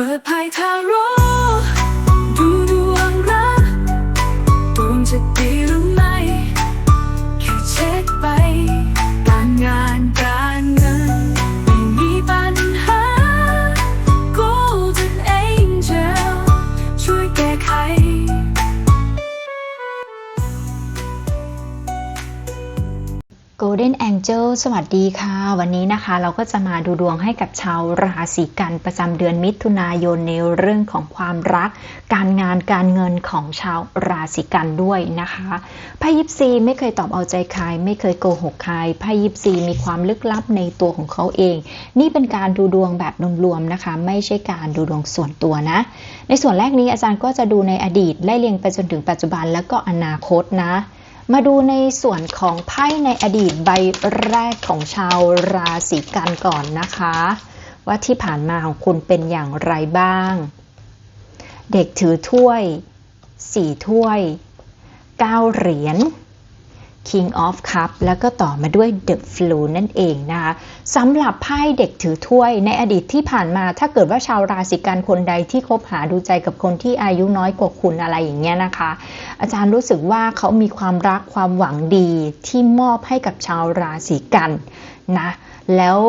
ปิดภายทาโร่ สวัสดีค่ะ วันนี้นะคะเราก็จะมาดูดวงให้กับชาวราศีกันประจำเดือนมิถุนายนในเรื่องของความรัก การงานการเงินของชาวราศีกันด้วยนะคะไพ่ยิปซีไม่เคยตอบเอาใจใครไม่เคยโกหกใครไพ่ยิปซีมีความลึกลับในตัวของเขาเอง นี่เป็นการดูดวงแบบรวมๆนะคะ ไม่ใช่การดูดวงส่วนตัวนะ ในส่วนแรกนี้อาจารย์ก็จะดูในอดีตไล่เรียงไปจนถึงปัจจุบันแล้วก็อนาคตนะ มาดูในส่วนของไพ่ในอดีตใบแรกของชาวราศีกันก่อนนะคะ ว่าที่ผ่านมาของคุณเป็นอย่างไรบ้าง เด็กถือถ้วยสี่ถ้วยเก้าเหรียญ King of Cup แล้วก็ต่อมาด้วย The Flu นั่นเองนะคะสำหรับไพ่เด็กถือถ้วยในอดีตที่ผ่านมา ถ้าเกิดว่าชาวราศีกันคนใดที่คบหาดูใจกับคนที่อายุน้อยกว่าคุณอะไรอย่างเงี้ยนะคะ อาจารย์รู้สึกว่าเขามีความรักความหวังดีที่มอบให้กับชาวราศีกันนะแล้ว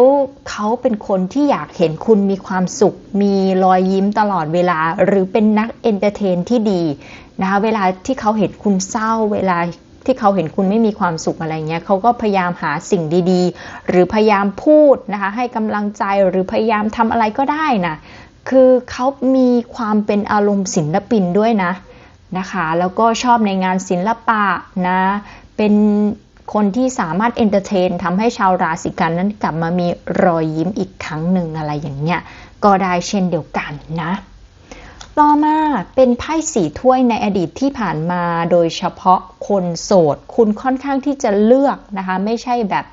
เขาเป็นคนที่อยากเห็นคุณมีความสุข มีรอยยิ้มตลอดเวลา หรือเป็นนักเอนเตอร์เทนที่ดีนะคะเวลาที่เขาเห็นคุณเศร้า เวลา ที่เขาเห็นคุณไม่มีความสุขอะไรเงี้ยเขาก็พยายามหาสิ่งดีๆ หรือพยายามพูดนะคะให้กำลังใจหรือพยายามทำอะไรก็ได้นะคือเขามีความเป็นอารมณ์ศิลปินด้วยนะนะคะแล้วก็ชอบในงานศิลปะนะเป็นคนที่สามารถเอนเตอร์เทนทำให้ชาวราศีกันนั้นกลับมามีรอยยิ้มอีกครั้งหนึ่งอะไรอย่างเงี้ยก็ได้เช่นเดียวกันนะ ต่อมาเป็นไพ่สีถ้วยในอดีตที่ผ่านมาโดยเฉพาะคนโสด คุณค่อนข้างที่จะเลือกนะคะ ไม่ใช่แบบ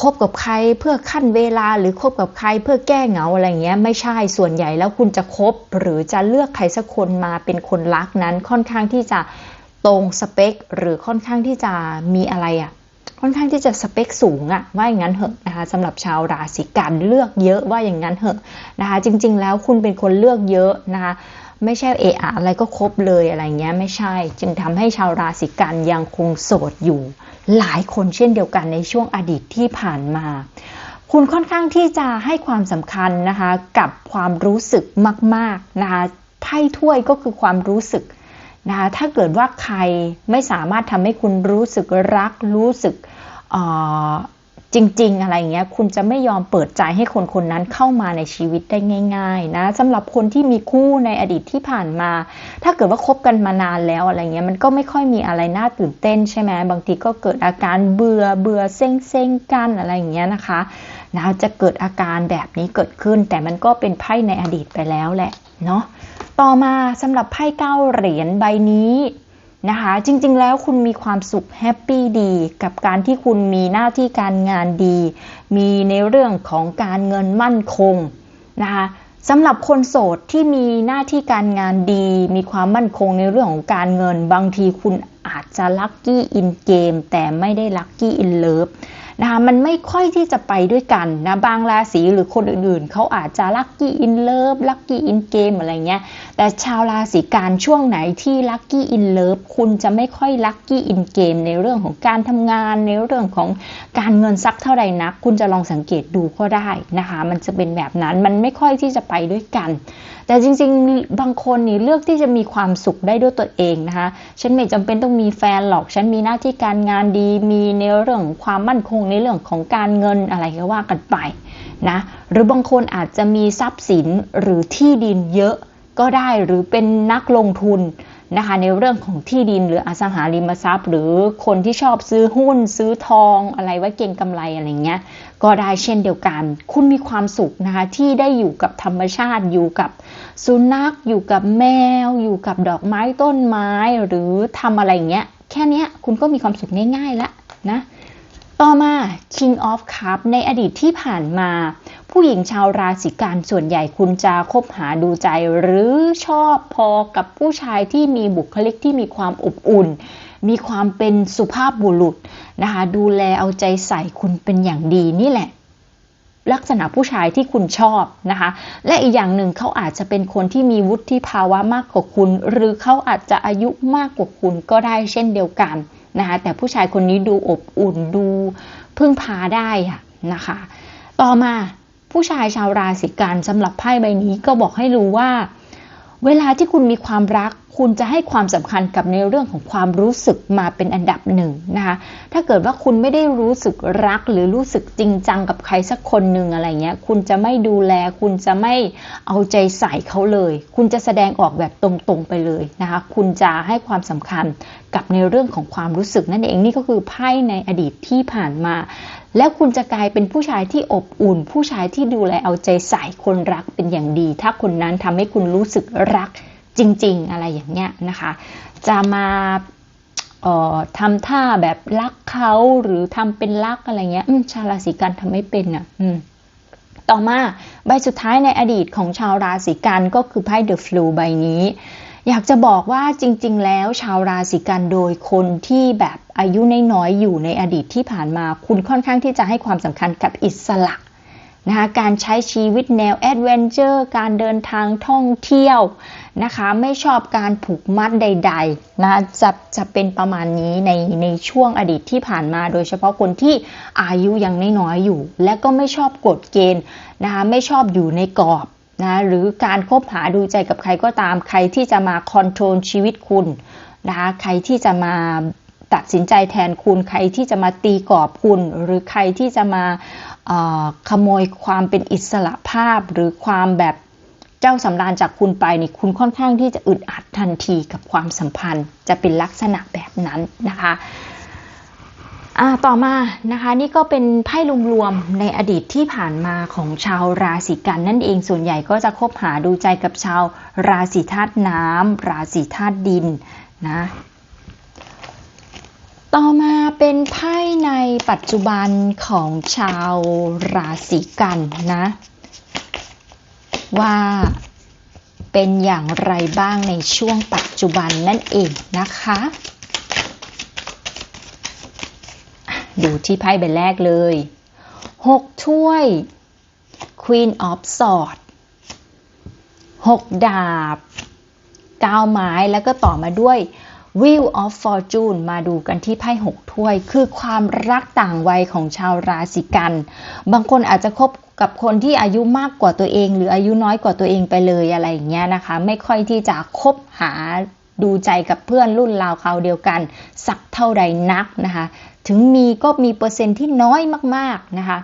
คบกับใครเพื่อขั้นเวลาหรือคบกับใครเพื่อแก้เหงาอะไรเงี้ยไม่ใช่ส่วนใหญ่แล้วคุณจะคบหรือจะเลือกใครสักคนมาเป็นคนรักนั้นค่อนข้างที่จะตรงสเปค หรือค่อนข้างที่จะมีอะไรอะ่ะ ค่อนข้างที่จะสเปคสูงอะว่าอย่างนั้นเหอะนะคะสำหรับชาวราศีกันเลือกเยอะว่าอย่างนั้นเหอะนะคะจริง ๆ แล้วคุณเป็นคนเลือกเยอะนะคะไม่ใช่เอะอะอะไรก็ครบเลยอะไรเงี้ยไม่ใช่ จึงทำให้ชาวราศีกันยังคงโสดอยู่ หลายคนเช่นเดียวกันในช่วงอดีตที่ผ่านมา คุณค่อนข้างที่จะให้ความสำคัญนะคะกับความรู้สึกมากๆนะคะไพ่ถ้วยก็คือความรู้สึกนะคะถ้าเกิดว่าใครไม่สามารถทำให้คุณรู้สึกรักรู้สึก จริง ๆ อะไรเงี้ย คุณจะไม่ยอมเปิดใจให้คนคนนั้นเข้ามาในชีวิตได้ง่าย ๆ นะสำหรับคนที่มีคู่ในอดีตที่ผ่านมา ถ้าเกิดว่าคบกันมานานแล้วอะไรเงี้ย มันก็ไม่ค่อยมีอะไรน่าตื่นเต้นใช่ไหมบางทีก็เกิดอาการเบื่อเบื่อเซ็งเซ็งกันอะไรเงี้ยนะคะนะจะเกิดอาการแบบนี้เกิดขึ้น แต่มันก็เป็นไพ่ในอดีตไปแล้วแหละเนาะต่อมาสำหรับไพ่เก้าเหรียญใบนี้ นะคะจริงๆ แล้วคุณมีความสุขแฮปปี้ดี กับการที่คุณมีหน้าที่การงานดี มีในเรื่องของการเงินมั่นคงนะคะสำหรับคนโสดที่มีหน้าที่การงานดี มีความมั่นคงในเรื่องของการเงิน บางทีคุณอาจจะลัคกี้อินเกมแต่ไม่ได้ลัคกี้อินเลิฟ นะคะมันไม่ค่อยที่จะไปด้วยกันนะบางราศีหรือคนอื่นๆ เขาอาจจะลัคกี้อินเลิฟลัคกี้อินเกมอะไรเงี้ยแต่ชาวราศีกันช่วงไหนที่ลัคกี้อินเลิฟคุณจะไม่ค่อยลัคกี้อินเกมในเรื่องของการทำงานในเรื่องของการเงินสักเท่าไหร่นัก คุณจะลองสังเกตดูก็ได้นะคะมันจะเป็นแบบนั้นมันไม่ค่อยที่จะไปด้วยกัน แต่จริงๆบางคนนี่เลือกที่จะมีความสุขได้ด้วยตัวเองนะคะฉันไม่จำเป็นต้องมีแฟนหรอกฉันมีหน้าที่การงานดีมีในเรื่องความมั่นคงในเรื่องของการเงินอะไรก็ว่ากันไปนะหรือบางคนอาจจะมีทรัพย์สินหรือที่ดินเยอะก็ได้หรือเป็นนักลงทุนนะคะในเรื่องของที่ดินหรืออสังหาริมทรัพย์ หรือคนที่ชอบซื้อหุ้นซื้อทองอะไรไว้เก็งกำไรอะไรเงี้ยก็ได้เช่นเดียวกัน คุณมีความสุขนะคะที่ได้อยู่กับธรรมชาติอยู่กับสุนัขอยู่กับแมว อยู่กับดอกไม้ต้นไม้หรือทำอะไรเงี้ยแค่นี้คุณก็มีความสุขง่ายๆแล้วนะ ต่อมา King of Cup ในอดีตที่ผ่านมา ผู้หญิงชาวราศีกันส่วนใหญ่คุณจะคบหาดูใจหรือชอบพอกับผู้ชายที่มีบุคลิกที่มีความอบอุ่น มีความเป็นสุภาพบุรุษนะคะ ดูแลเอาใจใส่คุณเป็นอย่างดีนี่แหละ ลักษณะผู้ชายที่คุณชอบนะคะ และอีกอย่างหนึ่งเขาอาจจะเป็นคนที่มีวุฒิภาวะมากกว่าคุณ หรือเขาอาจจะอายุมากกว่าคุณก็ได้เช่นเดียวกัน นะคะแต่ผู้ชายคนนี้ดูอบอุ่นดูพึ่งพาได้อะนะคะ ต่อมาผู้ชายชาวราศีกันสำหรับไพ่ใบนี้ก็บอกให้รู้ว่า เวลาที่คุณมีความรัก คุณจะให้ความสำคัญกับในเรื่องของความรู้สึกมาเป็นอันดับหนึ่งนะคะ ถ้าเกิดว่าคุณไม่ได้รู้สึกรักหรือรู้สึกจริงจังกับใครสักคนหนึ่งอะไรเงี้ย คุณจะไม่ดูแล คุณจะไม่เอาใจใส่เขาเลย คุณจะแสดงออกแบบตรงๆไปเลยนะคะ คุณจะให้ความสำคัญกับในเรื่องของความรู้สึกนั่นเอง นี่ก็คือไพ่ในอดีตที่ผ่านมา แล้วคุณจะกลายเป็นผู้ชายที่อบอุ่น ผู้ชายที่ดูแลเอาใจใส่คนรักเป็นอย่างดี ถ้าคนนั้นทำให้คุณรู้สึกรักจริง ๆ อะไรอย่างเงี้ยนะคะ จะมาออทำท่าแบบรักเขาหรือทำเป็นรักอะไรเงี้ยชาวราศีกันทำไม่เป็นอะต่อมาใบสุดท้ายในอดีตของชาวราศีกันก็คือไพ่เดอะฟลูใบนี้ อยากจะบอกว่าจริง ๆ แล้วชาวราศีกันโดยคนที่แบบอายุน้อยๆอยู่ในอดีตที่ผ่านมา คุณค่อนข้างที่จะให้ความสำคัญกับอิสระนะคะการใช้ชีวิตแนวแอดเวนเจอร์การเดินทางท่องเที่ยวนะคะไม่ชอบการผูกมัดใดๆนะจะจะเป็นประมาณนี้ในในช่วงอดีตที่ผ่านมา โดยเฉพาะคนที่อายุยังน้อยๆอยู่ และก็ไม่ชอบกฎเกณฑ์นะคะไม่ชอบอยู่ในกรอบ นะหรือการคบหาดูใจกับใครก็ตามใครที่จะมาคอนโทรลชีวิตคุณนะคะใครที่จะมาตัดสินใจแทนคุณใครที่จะมาตีกรอบคุณ หรือใครที่จะมาขโมยความเป็นอิสระภาพ หรือความแบบเจ้าสำราญจากคุณไปนี่คุณค่อนข้างที่จะอึดอัดทันทีกับความสัมพันธ์ จะเป็นลักษณะแบบนั้นนะคะ ต่อมานะคะนี่ก็เป็นไพ่รวมๆในอดีตที่ผ่านมาของชาวราศีกันนั่นเองส่วนใหญ่ก็จะคบหาดูใจกับชาวราศีธาตุน้ำราศีธาตุดินนะต่อมาเป็นไพ่ในปัจจุบันของชาวราศีกันนะว่าเป็นอย่างไรบ้างในช่วงปัจจุบันนั่นเองนะคะอะ ดูที่ไพ่ใบแรกเลย 6 ถ้วย Queen of Swords 6 ดาบ 9 ไม้แล้วก็ต่อมาด้วย Wheel of Fortune มาดูกันที่ไพ่6ถ้วย คือความรักต่างวัยของชาวราศีกัน บางคนอาจจะคบกับคนที่อายุมากกว่าตัวเอง หรืออายุน้อยกว่าตัวเองไปเลยอะไรอย่างเงี้ยนะคะ ไม่ค่อยที่จะคบหา ดูใจกับเพื่อนรุ่นราวคราวเดียวกัน สักเท่าใดนักนะคะ ถึงมีก็มีเปอร์เซ็นต์ที่น้อยมากๆนะคะ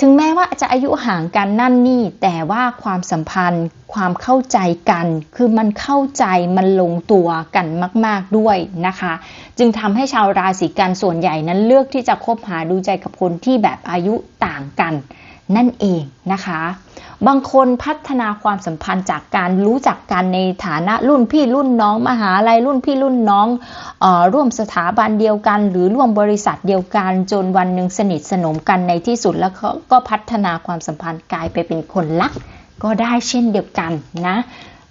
ถึงแม้ว่าจะอายุห่างกันนั่นนี่ แต่ว่าความสัมพันธ์ ความเข้าใจกัน คือมันเข้าใจมันลงตัวกันมาก ๆด้วยนะคะ จึงทำให้ชาวราศีกันส่วนใหญ่นั้นเลือกที่จะคบหาดูใจกับคนที่แบบอายุต่างกัน นั่นเองนะคะ บางคนพัฒนาความสัมพันธ์จากการรู้จักกันในฐานะรุ่นพี่รุ่นน้องมหาลัยรุ่นพี่รุ่นน้องออร่วมสถาบันเดียวกัน หรือร่วมบริษัทเดียวกัน จนวันหนึ่งสนิทสนมกันในที่สุดแล้วเขาก็พัฒนาความสัมพันธ์กลายไปเป็นคนรัก ก็ได้เช่นเดียวกันนะ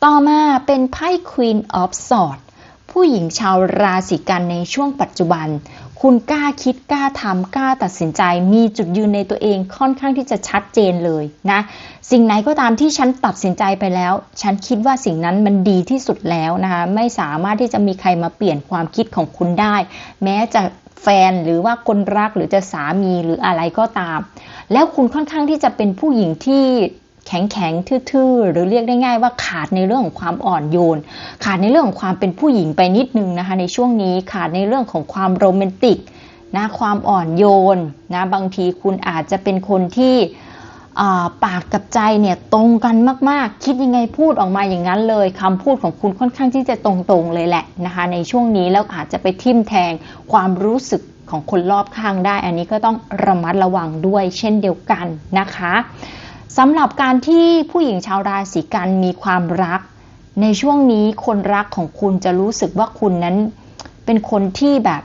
ต่อมาเป็นไพ่ Queen of Swords ผู้หญิงชาวราศีกันในช่วงปัจจุบัน คุณกล้าคิดกล้าทำกล้าตัดสินใจ มีจุดยืนในตัวเองค่อนข้างที่จะชัดเจนเลยนะ สิ่งไหนก็ตามที่ฉันตัดสินใจไปแล้ว ฉันคิดว่าสิ่งนั้นมันดีที่สุดแล้วนะคะ ไม่สามารถที่จะมีใครมาเปลี่ยนความคิดของคุณได้ แม้จะแฟนหรือว่าคนรักหรือจะสามีหรืออะไรก็ตาม แล้วคุณค่อนข้างที่จะเป็นผู้หญิงที่ แข็งแข็งทื่อๆ หรือเรียกได้ง่ายว่าขาดในเรื่องของความอ่อนโยน ขาดในเรื่องของความเป็นผู้หญิงไปนิดนึงนะคะ ในช่วงนี้ขาดในเรื่องของความโรแมนติกนะความอ่อนโยนนะบางทีคุณอาจจะเป็นคนที่ปากกับใจเนี่ยตรงกันมากๆ คิดยังไงพูดออกมาอย่างนั้นเลยคำพูดของคุณค่อนข้างที่จะตรงๆเลยแหละนะคะในช่วงนี้แล้วอาจจะไปทิ่มแทงความรู้สึกของคนรอบข้างได้ อันนี้ก็ต้องระมัดระวังด้วยเช่นเดียวกันนะคะ สำหรับการที่ผู้หญิงชาวราศีกันมีความรัก ในช่วงนี้คนรักของคุณจะรู้สึกว่าคุณนั้นเป็นคนที่แบบ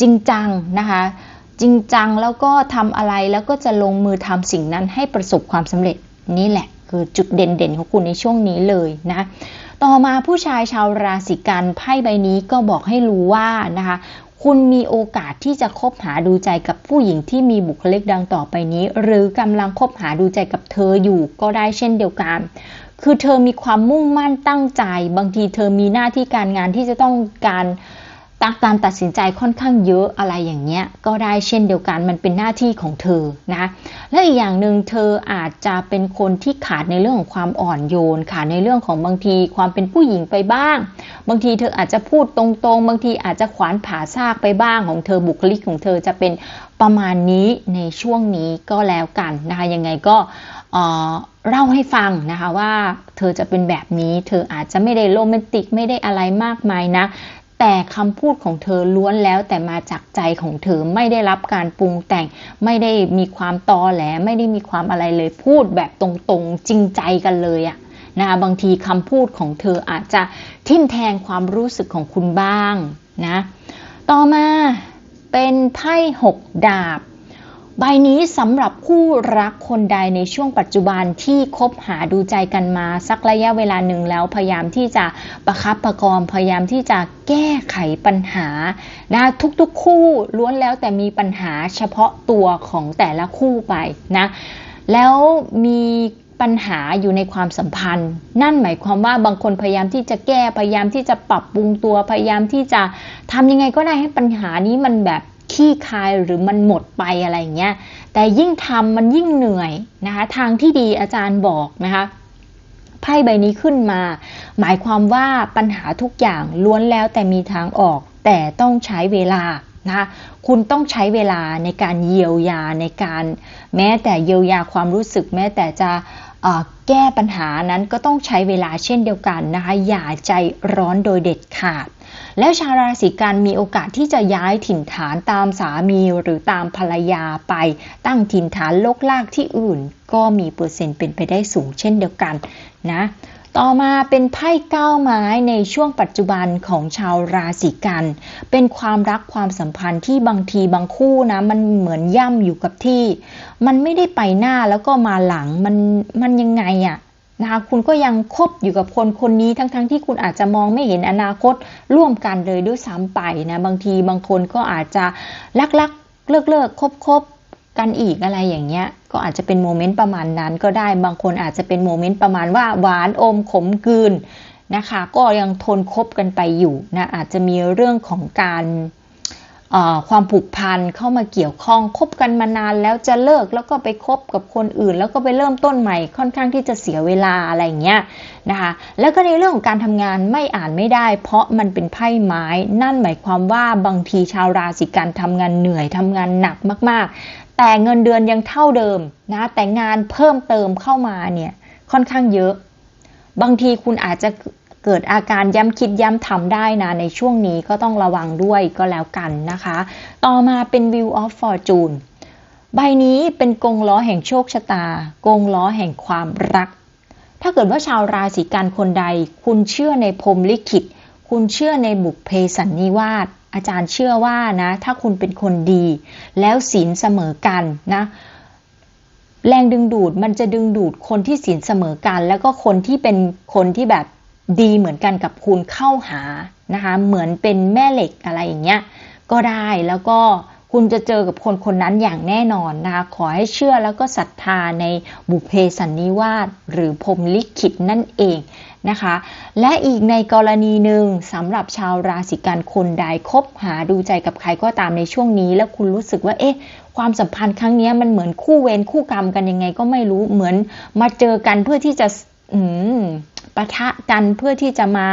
จริงจังนะคะ จริงจังแล้วก็ทำอะไรแล้วก็จะลงมือทำสิ่งนั้นให้ประสบความสำเร็จนี่แหละ คือจุดเด่นๆของคุณในช่วงนี้เลยนะต่อมาผู้ชายชาวราศีกันไพ่ใบนี้ก็บอกให้รู้ว่านะคะ คุณมีโอกาสที่จะคบหาดูใจกับผู้หญิงที่มีบุคลิกดังต่อไปนี้ หรือกำลังคบหาดูใจกับเธออยู่ก็ได้เช่นเดียวกัน คือเธอมีความมุ่งมั่นตั้งใจ บางทีเธอมีหน้าที่การงานที่จะต้องการ ตักการตัดสินใจค่อนข้างเยอะอะไรอย่างเงี้ยก็ได้เช่นเดียวกันมันเป็นหน้าที่ของเธอนะและอีกอย่างหนึ่งเธออาจจะเป็นคนที่ขาดในเรื่องของความอ่อนโยนขาดในเรื่องของบางทีความเป็นผู้หญิงไปบ้าง บางทีเธออาจจะพูดตรงๆ บางทีอาจจะขวานผ่าซากไปบ้างของเธอบุคลิกของเธอจะเป็นประมาณนี้ในช่วงนี้ก็แล้วกันนะคะยังไงก็เล่าให้ฟังนะคะว่าเธอจะเป็นแบบนี้ เธออาจจะไม่ได้โรแมนติกไม่ได้อะไรมากมายนะ แต่คำพูดของเธอล้วนแล้วแต่มาจากใจของเธอไม่ได้รับการปรุงแต่ง ไม่ได้มีความตอแหลไม่ได้มีความอะไรเลยพูดแบบตรงๆจริงใจกันเลยอะนะคะบางทีคำพูดของเธออาจจะทิ่มแทงความรู้สึกของคุณบ้างนะต่อมาเป็นไพ่หกดาบ ใบนี้สำหรับคู่รักคนใดในช่วงปัจจุบันที่คบหาดูใจกันมาสักระยะเวลาหนึ่งแล้วพยายามที่จะประคับประคองพยายามที่จะแก้ไขปัญหานะทุกๆคู่ล้วนแล้วแต่มีปัญหาเฉพาะตัวของแต่ละคู่ไปนะแล้วมีปัญหาอยู่ในความสัมพันธ์ นั่นหมายความว่าบางคนพยายามที่จะแก้พยายามที่จะปรับปรุงตัวพยายามที่จะทำยังไงก็ได้ให้ปัญหานี้มันแบบ ขี้คายหรือมันหมดไปอะไรอย่างเงี้ย แต่ยิ่งทำมันยิ่งเหนื่อยนะคะ ทางที่ดีอาจารย์บอกนะคะไพ่ใบนี้ขึ้นมา หมายความว่าปัญหาทุกอย่างล้วนแล้วแต่มีทางออก แต่ต้องใช้เวลานะคะคุณต้องใช้เวลาในการเยียวยาในการแม้แต่เยียวยาความรู้สึก แม้แต่จะแก้ปัญหานั้นก็ต้องใช้เวลาเช่นเดียวกันนะคะอย่าใจร้อนโดยเด็ดขาด แล้วชาวราศีกันมีโอกาสที่จะย้ายถิ่นฐานตามสามีหรือตามภรรยาไป ตั้งถิ่นฐานลกลากที่อื่น ก็มีเปอร์เซ็นต์เป็นไปได้สูงเช่นเดียวกันนะต่อมาเป็นไพ่เก้าไม้ในช่วงปัจจุบันของชาวราศีกัน เป็นความรักความสัมพันธ์ที่บางทีบางคู่นะ มันเหมือนย่ำอยู่กับที่ มันไม่ได้ไปหน้าแล้วก็มาหลังมันมันยังไงอะ นะคะคุณก็ยังคบอยู่กับคนคนนี้ทั้งๆทที่คุณอาจจะมองไม่เห็นอนาคตร่วมกันเลยด้วยซ้ำไปนะบางทีบางคนก็อาจจะลักลักเลิกเลิกคบคบกันอีกอะไรอย่างเงี้ยก็อาจจะเป็นโมเมนต์ประมาณนั้นก็ได้บางคนอาจจะเป็นโมเมนต์ประมาณว่าหวานอมขมกลืนนะคะ ก็ยังทนคบกันไปอยู่นะอาจจะมีเรื่องของการ ความผูกพันเข้ามาเกี่ยวข้องคบกันมานานแล้วจะเลิกแล้วก็ไปคบกับคนอื่น แล้วก็ไปเริ่มต้นใหม่ค่อนข้างที่จะเสียเวลาอะไรเงี้ยนะคะแล้วก็ในเรื่องของการทำงานไม่อ่านไม่ได้ เพราะมันเป็นไพ่ไม้ นั่นหมายความว่าบางทีชาวราศีกันทำงานเหนื่อยทำงานหนักมาก ๆ แต่เงินเดือนยังเท่าเดิมนะแต่งานเพิ่มเติมเข้ามาเนี่ยค่อนข้างเยอะ บางทีคุณอาจจะ เกิดอาการย้ำคิดย้ำทำได้นะ ในช่วงนี้ก็ต้องระวังด้วยก็แล้วกันนะคะ ต่อมาเป็น View of Fortune ใบนี้เป็นกงล้อแห่งโชคชะตา กงล้อแห่งความรัก ถ้าเกิดว่าชาวราศีกันคนใด คุณเชื่อในพรมลิขิต คุณเชื่อในบุพเพสันนิวาสอาจารย์เชื่อว่านะ ถ้าคุณเป็นคนดี แล้วศีลเสมอกันนะ แรงดึงดูดมันจะดึงดูดคนที่ศีลเสมอกัน แล้วก็คนที่เป็นคนที่แบบ ดีเหมือนกันกับคุณเข้าหานะคะเหมือนเป็นแม่เหล็กอะไรอย่างเงี้ยก็ได้แล้วก็คุณจะเจอกับคนคนนั้นอย่างแน่นอนนะคะขอให้เชื่อแล้วก็ศรัทธาในบุเพสันนิวาสหรือพรมลิขิตนั่นเองนะคะ และอีกในกรณีหนึ่งสำหรับชาวราศีกันคนใดคบหาดูใจกับใครก็ตามในช่วงนี้ แล้วคุณรู้สึกว่าเอ๊ะความสัมพันธ์ครั้งนี้มันเหมือนคู่เวรคู่กรรมกันยังไงก็ไม่รู้เหมือนมาเจอกันเพื่อที่จะ ปะทะกันเพื่อที่จะมา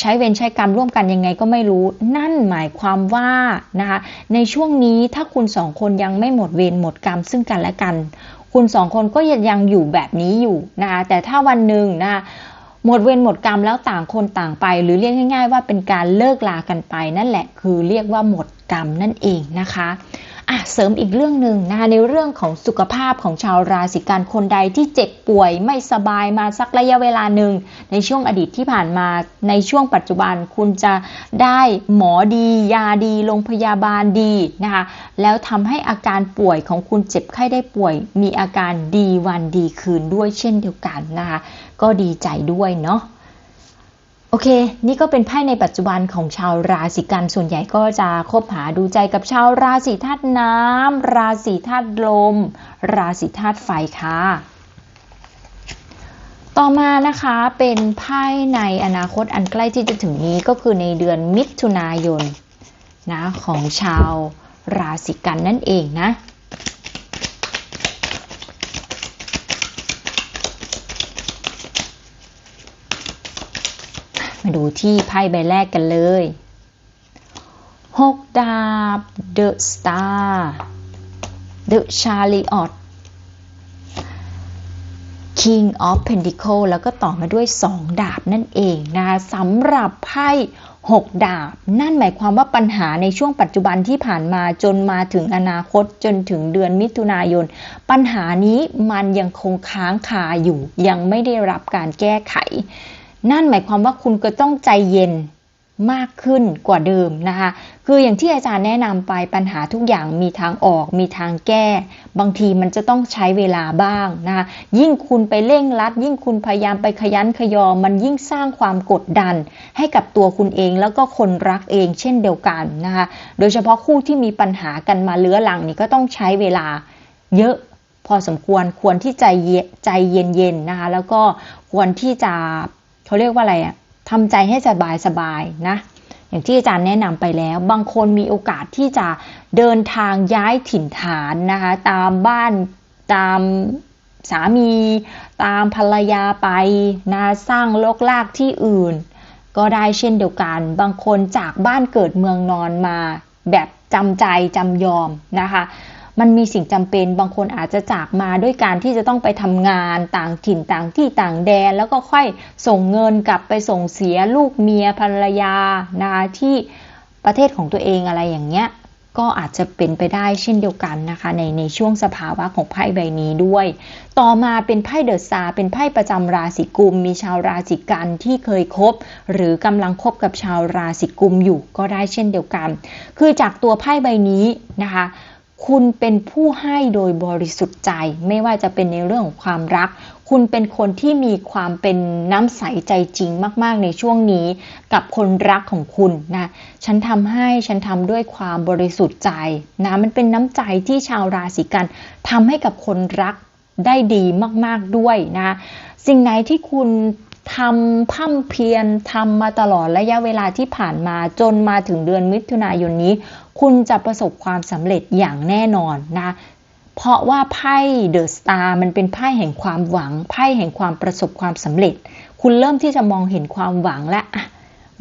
ใช้เวรใช้กรรมร่วมกันยังไงก็ไม่รู้ นั่นหมายความว่านะคะในช่วงนี้ถ้าคุณสองคนยังไม่หมดเวรหมดกรรมซึ่งกันและกัน คุณสองคนก็ยังยังอยู่แบบนี้อยู่นะคะแต่ถ้าวันหนึ่งนะคะหมดเวรหมดกรรมแล้วต่างคนต่างไป หรือเรียกง่าย ๆ ว่าเป็นการเลิกลากันไป นั่นแหละคือเรียกว่าหมดกรรมนั่นเองนะคะ อะเสริมอีกเรื่องหนึ่งนะคะในเรื่องของสุขภาพของชาวราศีกันคนใดที่เจ็บป่วยไม่สบายมาสักระยะเวลาหนึ่งในช่วงอดีตที่ผ่านมาในช่วงปัจจุบันคุณจะได้หมอดี ยาดีโรงพยาบาลดีนะคะแล้วทำให้อาการป่วยของคุณเจ็บไข้ได้ป่วย มีอาการดีวันดีคืนด้วยเช่นเดียวกันนะคะก็ดีใจด้วยเนาะ โอเค นี่ก็เป็นไพ่ในปัจจุบันของชาวราศีกัน ส่วนใหญ่ก็จะคบหาดูใจกับชาวราศีธาตุน้ำ ราศีธาตุลม ราศีธาตุไฟค่ะ ต่อมานะคะเป็นไพ่ในอนาคตอันใกล้ที่จะถึงนี้ก็คือในเดือนมิถุนายนนะของชาวราศีกันนั่นเองนะ ดูที่ไพ่ใบแรกกันเลยหกดาบ The Star The Chariot King of Pentacle แล้วก็ต่อมาด้วย 2 ดาบนั่นเองนะคะสำหรับไพ่6 ดาบ นั่นหมายความว่าปัญหาในช่วงปัจจุบันที่ผ่านมาจนมาถึงอนาคตจนถึงเดือนมิถุนายน ปัญหานี้มันยังคงค้างคาอยู่ยังไม่ได้รับการแก้ไข นั่นหมายความว่าคุณก็ต้องใจเย็นมากขึ้นกว่าเดิมนะคะ คืออย่างที่อาจารย์แนะนำไปปัญหาทุกอย่างมีทางออก มีทางแก้ บางทีมันจะต้องใช้เวลาบ้างนะคะ ยิ่งคุณไปเร่งรัด ยิ่งคุณพยายามไปขยันขยอ มันยิ่งสร้างความกดดัน ให้กับตัวคุณเองแล้วก็คนรักเองเช่นเดียวกันนะคะ โดยเฉพาะคู่ที่มีปัญหากันมาเลื้อหลังนี่ก็ต้องใช้เวลาเยอะพอสมควรควรที่ใจเย็นใจเย็นๆนะคะ แล้วก็ควรที่จะ เขาเรียกว่าอะไรอะทำใจให้สบายสบายนะ อย่างที่อาจารย์แนะนำไปแล้ว บางคนมีโอกาสที่จะเดินทางย้ายถิ่นฐานนะคะ ตามบ้านตามสามี ตามภรรยาไปนะสร้างโลกลากที่อื่น ก็ได้เช่นเดียวกัน บางคนจากบ้านเกิดเมืองนอนมา แบบจำใจจำยอมนะคะ มันมีสิ่งจำเป็นบางคนอาจจะจากมาด้วยการที่จะต้องไปทำงานต่างถิ่นต่างที่ต่างแดน แล้วก็ค่อยส่งเงินกลับไปส่งเสียลูกเมียภรรยานะคะที่ประเทศของตัวเองอะไรอย่างเงี้ยก็อาจจะเป็นไปได้เช่นเดียวกันนะคะในในช่วงสภาวะของไพ่ใบนี้ด้วย ต่อมาเป็นไพ่เดอะซาเป็นไพ่ประจำราศีกุม มีชาวราศีกันที่เคยคบ หรือกำลังคบกับชาวราศีกุมอยู่ก็ได้เช่นเดียวกัน คือจากตัวไพ่ใบนี้นะคะ คุณเป็นผู้ให้โดยบริสุทธิ์ใจ ไม่ว่าจะเป็นในเรื่องของความรัก คุณเป็นคนที่มีความเป็นน้ำใสใจจริงมาก ๆ ในช่วงนี้ กับคนรักของคุณนะ ฉันทำให้ฉันทำด้วยความบริสุทธิ์ใจนะมันเป็นน้ำใจที่ชาวราศีกันทำให้กับคนรักได้ดีมาก ๆ ด้วยนะ สิ่งไหนที่คุณ ทำพั่มเพียรทำมาตลอดระยะเวลาที่ผ่านมาจนมาถึงเดือนมิถุนายนนี้ คุณจะประสบความสำเร็จอย่างแน่นอนนะเพราะว่าไพ่เดอะสตาร์มันเป็นไพ่แห่งความหวัง ไพ่แห่งความประสบความสำเร็จ คุณเริ่มที่จะมองเห็นความหวังและ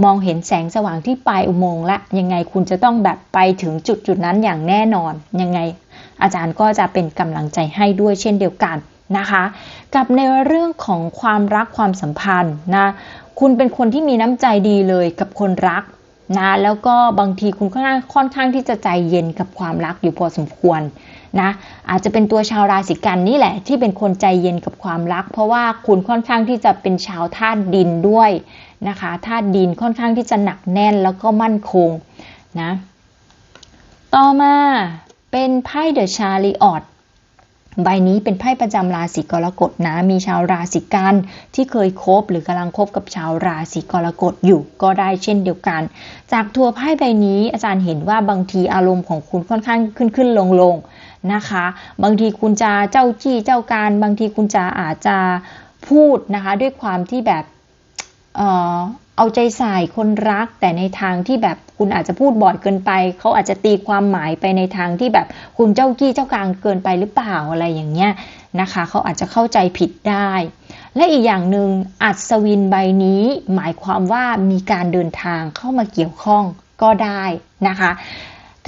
มองเห็นแสงสว่างที่ปลายอุโมงค์ละยังไงคุณจะต้องแบบไปถึงจุดจุดนั้นอย่างแน่นอน ยังไง อาจารย์ก็จะเป็นกำลังใจให้ด้วยเช่นเดียวกัน นะคะ กับในเรื่องของความรักความสัมพันธ์นะ คุณเป็นคนที่มีน้ำใจดีเลยกับคนรักนะแล้วก็บางทีคุณก็ค่อนข้างที่จะใจเย็นกับความรักอยู่พอสมควรนะอาจจะเป็นตัวชาวราศีกันนี่แหละ ที่เป็นคนใจเย็นกับความรัก เพราะว่าคุณค่อนข้างที่จะเป็นชาวธาตุดินด้วยนะคะธาตุดินค่อนข้างที่จะหนักแน่นแล้วก็มั่นคงนะต่อมาเป็นไพ่เดอะชาริออต ใบนี้เป็นไพ่ประจำราศีกรกฎนะ มีชาวราศีกันที่เคยคบหรือกำลังคบกับชาวราศีกรกฎอยู่ก็ได้เช่นเดียวกัน จากทัวร์ไพ่ใบนี้อาจารย์เห็นว่าบางทีอารมณ์ของคุณค่อนข้างขึ้นขึ้นลงลงนะคะ บางทีคุณจะเจ้าจี้เจ้าการ บางทีคุณจะอาจจะพูดนะคะ ด้วยความที่แบบเออ เอาใจใส่คนรัก แต่ในทางที่แบบคุณอาจจะพูดบ่อยเกินไป เขาอาจจะตีความหมายไปในทางที่แบบคุณเจ้ากี้เจ้ากลางเกินไปหรือเปล่าอะไรอย่างเงี้ยนะคะ เขาอาจจะเข้าใจผิดได้ และอีกอย่างหนึ่งอัศวินใบนี้ หมายความว่ามีการเดินทางเข้ามาเกี่ยวข้องก็ได้นะคะ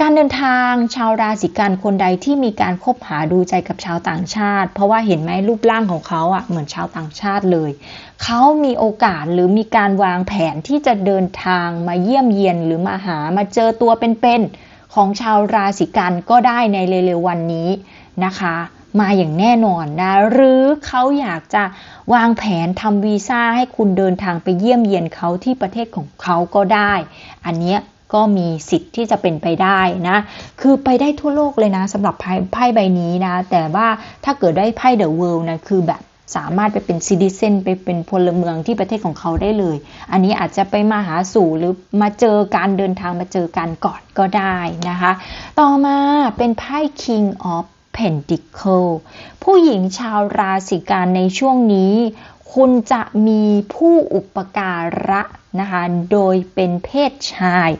การเดินทางชาวราศีกันคนใดที่มีการคบหาดูใจกับชาวต่างชาติ เพราะว่าเห็นไหมรูปร่างของเขาอะเหมือนชาวต่างชาติเลย เขามีโอกาสหรือมีการวางแผนที่จะเดินทางมาเยี่ยมเยียนหรือมาหามาเจอตัวเป็นๆของชาวราศีกันก็ได้ในเร็วๆวันนี้นะคะ มาอย่างแน่นอนนะ หรือเขาอยากจะวางแผนทำวีซ่าให้คุณเดินทางไปเยี่ยมเยียนเขาที่ประเทศของเขาก็ได้ อันเนี้ย ก็มีสิทธิ์ที่จะเป็นไปได้นะ คือไปได้ทั่วโลกเลยนะสำหรับไพ่ไพ่ใบนี้นะ แต่ว่าถ้าเกิดได้ไพ่เดอะเวิลด์นะคือแบบสามารถไปเป็นซิติเซนไปเป็นพลเมืองที่ประเทศของเขาได้เลย อันนี้อาจจะไปมาหาสู่หรือมาเจอการเดินทางมาเจอกันก่อนก็ได้นะคะ ต่อมาเป็นไพ่ King of Pentacle ผู้หญิงชาวราศีกันในช่วงนี้ คุณจะมีผู้อุปการะนะคะโดยเป็นเพศชาย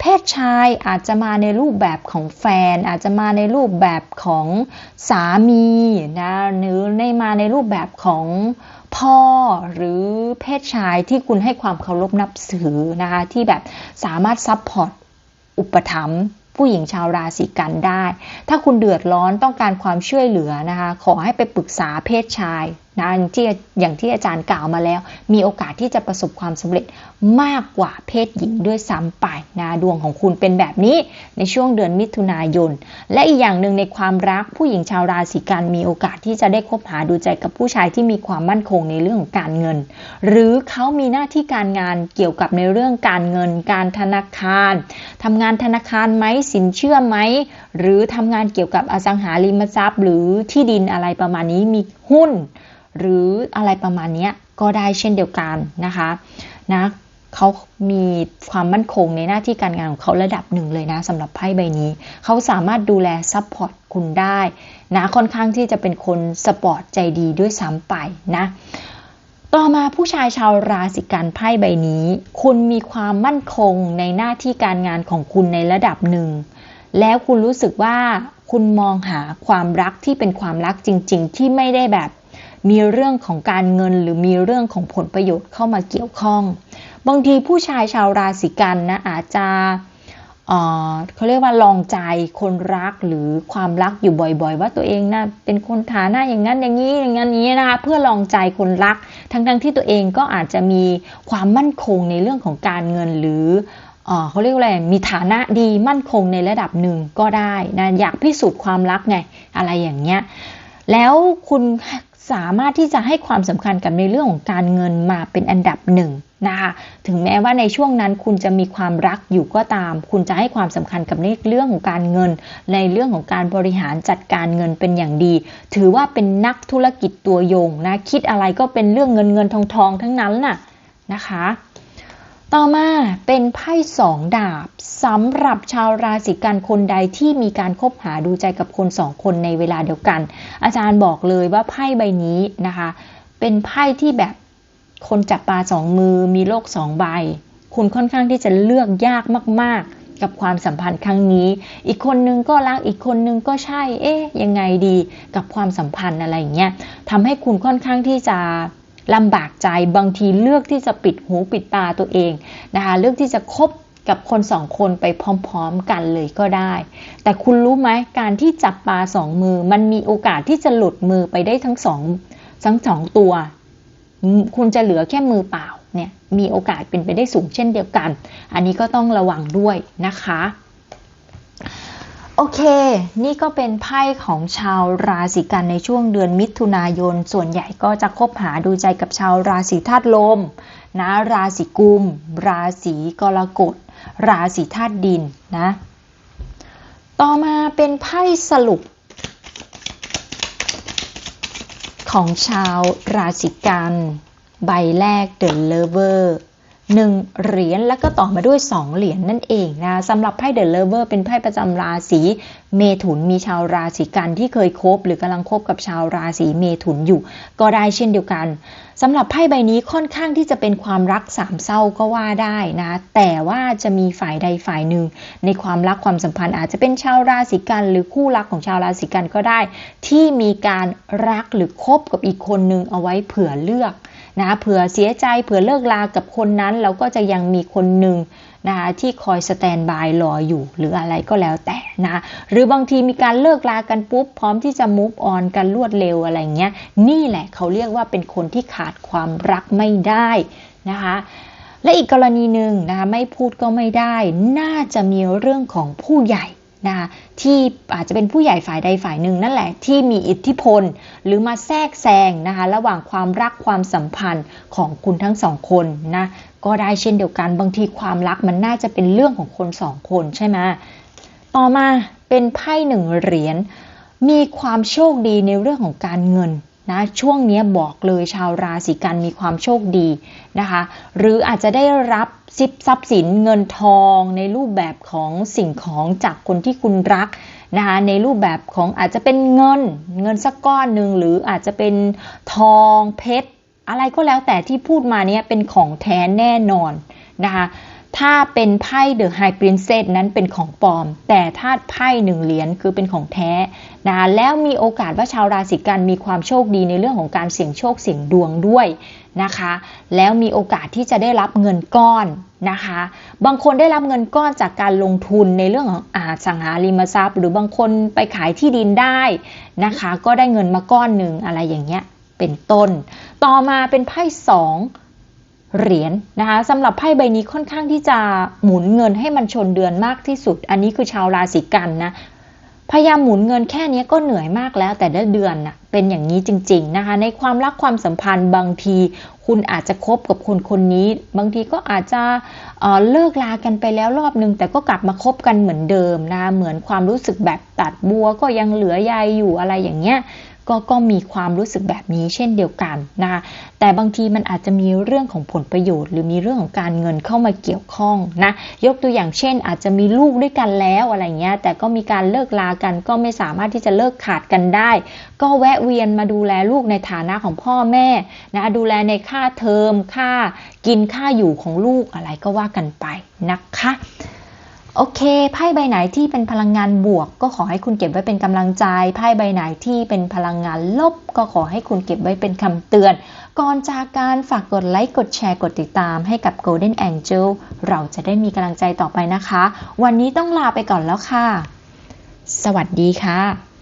เพศชายอาจจะมาในรูปแบบของแฟน อาจจะมาในรูปแบบของสามีนะหรือในมาในรูปแบบของพ่อหรือเพศชายที่คุณให้ความเคารพนับถือนะคะที่แบบสามารถซัพพอร์ตอุปถัมภ์ ผู้หญิงชาวราศีกันได้ ถ้าคุณเดือดร้อนต้องการความช่วยเหลือนะคะ ขอให้ไปปรึกษาเพศชาย นะอย่างที่อย่างที่อาจารย์กล่าวมาแล้ว มีโอกาสที่จะประสบความสำเร็จมากกว่าเพศหญิงด้วยซ้ำไปนะดวงของคุณเป็นแบบนี้ในช่วงเดือนมิถุนายน และอีกอย่างหนึ่งในความรักผู้หญิงชาวราศีกันมีโอกาสที่จะได้คบหาดูใจกับผู้ชายที่มีความมั่นคงในเรื่องของการเงิน หรือเขามีหน้าที่การงานเกี่ยวกับในเรื่องการเงิน การธนาคารทำงานธนาคารไหมสินเชื่อไหมหรือทำงานเกี่ยวกับอสังหาริมทรัพย์ หรือที่ดินอะไรประมาณนี้มีหุ้น หรืออะไรประมาณนี้ก็ได้เช่นเดียวกันนะคะนะเขามีความมั่นคงในหน้าที่การงานของเขาระดับหนึ่งเลยนะสำหรับไพ่ใบนี้ เขาสามารถดูแลซัพพอร์ตคุณได้นะค่อนข้างที่จะเป็นคนสปอร์ตใจดีด้วยซ้ำไปนะต่อมาผู้ชายชาวราศีกันไพ่ใบนี้ คุณมีความมั่นคงในหน้าที่การงานของคุณในระดับหนึ่ง แล้วคุณรู้สึกว่าคุณมองหาความรักที่เป็นความรักจริง ๆ ที่ไม่ได้แบบ มีเรื่องของการเงินหรือมีเรื่องของผลประโยชน์เข้ามาเกี่ยวข้อง บางทีผู้ชายชาวราศีกันนะอาจจะเเขาเรียกว่าลองใจคนรักหรือความรักอยู่บ่อยๆ ว่าตัวเองนะเป็นคนฐานะอย่างนั้นอย่างนี้อย่างนั้นนี้นะคะเพื่อลองใจคนรัก ทั้งๆที่ตัวเองก็อาจจะมีความมั่นคงในเรื่องของการเงินหรือเอ่อเขาเรียกว่าอะไรมีฐานะดีมั่นคงในระดับหนึ่งก็ได้นะอยากพิสูจน์ความรักไงอะไรอย่างเงี้ย แล้วคุณสามารถที่จะให้ความสำคัญกับในเรื่องของการเงินมาเป็นอันดับหนึ่งนะคะถึงแม้ว่าในช่วงนั้นคุณจะมีความรักอยู่ก็ตาม คุณจะให้ความสำคัญกับในเรื่องของการเงิน ในเรื่องของการบริหารจัดการเงินเป็นอย่างดี ถือว่าเป็นนักธุรกิจตัวยงนะคิดอะไรก็เป็นเรื่องเงินเงินทองทองทั้งนั้นน่ะนะคะ ต่อมาเป็นไพ่สองดาบสำหรับชาวราศีกันคนใดที่มีการคบหาดูใจกับคนสองคนในเวลาเดียวกัน อาจารย์บอกเลยว่าไพ่ใบนี้นะคะ เป็นไพ่ที่แบบคนจับปลาสองมือมีโลกสองใบ คุณค่อนข้างที่จะเลือกยากมาก ๆ กับความสัมพันธ์ครั้งนี้ อีกคนนึงก็รักอีกคนนึงก็ใช่ เอ๊ะยังไงดีกับความสัมพันธ์อะไรอย่างเงี้ยทำให้คุณค่อนข้างที่จะ ลำบากใจบางทีเลือกที่จะปิดหูปิดตาตัวเองนะคะเลือกที่จะคบกับคนสองคนไปพร้อมๆกันเลยก็ได้ แต่คุณรู้ไหมการที่จับปลาสองมือ มันมีโอกาสที่จะหลุดมือไปได้ทั้งสองทั้งสองตัว คุณจะเหลือแค่มือเปล่าเนี่ยมีโอกาสเป็นไปได้สูงเช่นเดียวกัน อันนี้ก็ต้องระวังด้วยนะคะ โอเค นี่ก็เป็นไพ่ของชาวราศีกันในช่วงเดือนมิถุนายน ส่วนใหญ่ก็จะคบหาดูใจกับชาวราศีธาตุลม นะ ราศีกุม ราศีกรกฎ ราศีธาตุดินนะ ต่อมาเป็นไพ่สรุป ของชาวราศีกัน ใบแรก The Lover หนึ่งเหรียญแล้วก็ต่อมาด้วย 2 เหรียญนั่นเองนะสำหรับไพ่เดอะเลเวอร์เป็นไพ่ประจำราศีเมถุนมีชาวราศีกันที่เคยคบ หรือกำลังคบกับชาวราศีเมถุนอยู่ ก็ได้เช่นเดียวกันสำหรับไพ่ใบนี้ค่อนข้างที่จะเป็นความรักสามเศร้าก็ว่าได้นะ แต่ว่าจะมีฝ่ายใดฝ่ายหนึ่ง ในความรักความสัมพันธ์อาจจะเป็นชาวราศีกัน หรือคู่รักของชาวราศีกันก็ได้ ที่มีการรักหรือคบกับอีกคนนึงเอาไว้เผื่อเลือก นะเผื่อเสียใจเผื่อเลิกลากับคนนั้น เราก็จะยังมีคนหนึ่งนะคะที่คอยสแตนบายรออยู่หรืออะไรก็แล้วแต่นะหรือบางทีมีการเลิกลากันปุ๊บ พร้อมที่จะมุฟออนกันรวดเร็วอะไรเงี้ยนี่แหละเขาเรียกว่าเป็นคนที่ขาดความรักไม่ได้นะคะและอีกกรณีหนึ่งนะคะไม่พูดก็ไม่ได้ น่าจะมีเรื่องของผู้ใหญ่ นะคะที่อาจจะเป็นผู้ใหญ่ฝ่ายใดฝ่ายหนึ่งนั่นแหละที่มีอิทธิพล หรือมาแทรกแซงนะคะระหว่างความรักความสัมพันธ์ของคุณทั้งสองคนนะก็ได้เช่นเดียวกันบางทีความรักมันน่าจะเป็นเรื่องของคนสองคนใช่ไหมต่อมาเป็นไพ่หนึ่งเหรียญมีความโชคดีในเรื่องของการเงิน นะช่วงนี้บอกเลยชาวราศีกันมีความโชคดีนะคะ หรืออาจจะได้รับสิบทรัพย์สินเงินทองในรูปแบบของสิ่งของจากคนที่คุณรักนะคะในรูปแบบของอาจจะเป็นเงินเงินสักก้อนหนึ่งหรืออาจจะเป็นทองเพชร อะไรก็แล้วแต่ที่พูดมาเนี้ยเป็นของแท้แน่นอนนะคะ ถ้าเป็นไพ่เดอะไฮปรินเซสนั้นเป็นของปลอม แต่ถ้าไพ่หนึ่งเหรียญคือเป็นของแท้นะคะแล้วมีโอกาสว่าชาวราศีกันมีความโชคดีในเรื่องของการเสี่ยงโชคเสี่ยงดวงด้วยนะคะ แล้วมีโอกาสที่จะได้รับเงินก้อนนะคะ บางคนได้รับเงินก้อนจากการลงทุนในเรื่องของอาสังหาริมทรัพย์ หรือบางคนไปขายที่ดินได้นะคะ ก็ได้เงินมาก้อนหนึ่งอะไรอย่างเงี้ยเป็นต้น ต่อมาเป็นไพ่สอง เหรียญนะคะสำหรับไพ่ใบนี้ค่อนข้างที่จะหมุนเงินให้มันชนเดือนมากที่สุด อันนี้คือชาวราศีกันนะพยายามหมุนเงินแค่นี้ก็เหนื่อยมากแล้วแต่ละเดือนนะเป็นอย่างนี้จริง ๆนะคะ ในความรักความสัมพันธ์บางที คุณอาจจะคบกับคนคนนี้ บางทีก็อาจจะเเลิกลากันไปแล้วรอบนึง แต่ก็กลับมาคบกันเหมือนเดิมนะคะเหมือนความรู้สึกแบบตัดบัวก็ยังเหลือใยอยู่อะไรอย่างเงี้ย ก็ก็มีความรู้สึกแบบนี้เช่นเดียวกันนะคะแต่บางทีมันอาจจะมีเรื่องของผลประโยชน์ หรือมีเรื่องของการเงินเข้ามาเกี่ยวข้องนะยกตัวอย่างเช่น อาจจะมีลูกด้วยกันแล้วอะไรเงี้ยแต่ก็มีการเลิกลากันก็ไม่สามารถที่จะเลิกขาดกันได้ ก็แวะเวียนมาดูแลลูกในฐานะของพ่อแม่นะดูแลในค่าเทอมค่ากินค่าอยู่ของลูกอะไรก็ว่ากันไปนะคะ โอเค ไพ่ใบไหนที่เป็นพลังงานบวก ก็ขอให้คุณเก็บไว้เป็นกำลังใจ ไพ่ใบไหนที่เป็นพลังงานลบ ก็ขอให้คุณเก็บไว้เป็นคำเตือน ก่อนจากการฝากกดไลค์ กดแชร์ กดติดตามให้กับ Golden Angel เราจะได้มีกำลังใจต่อไปนะคะ วันนี้ต้องลาไปก่อนแล้วค่ะ สวัสดีค่ะ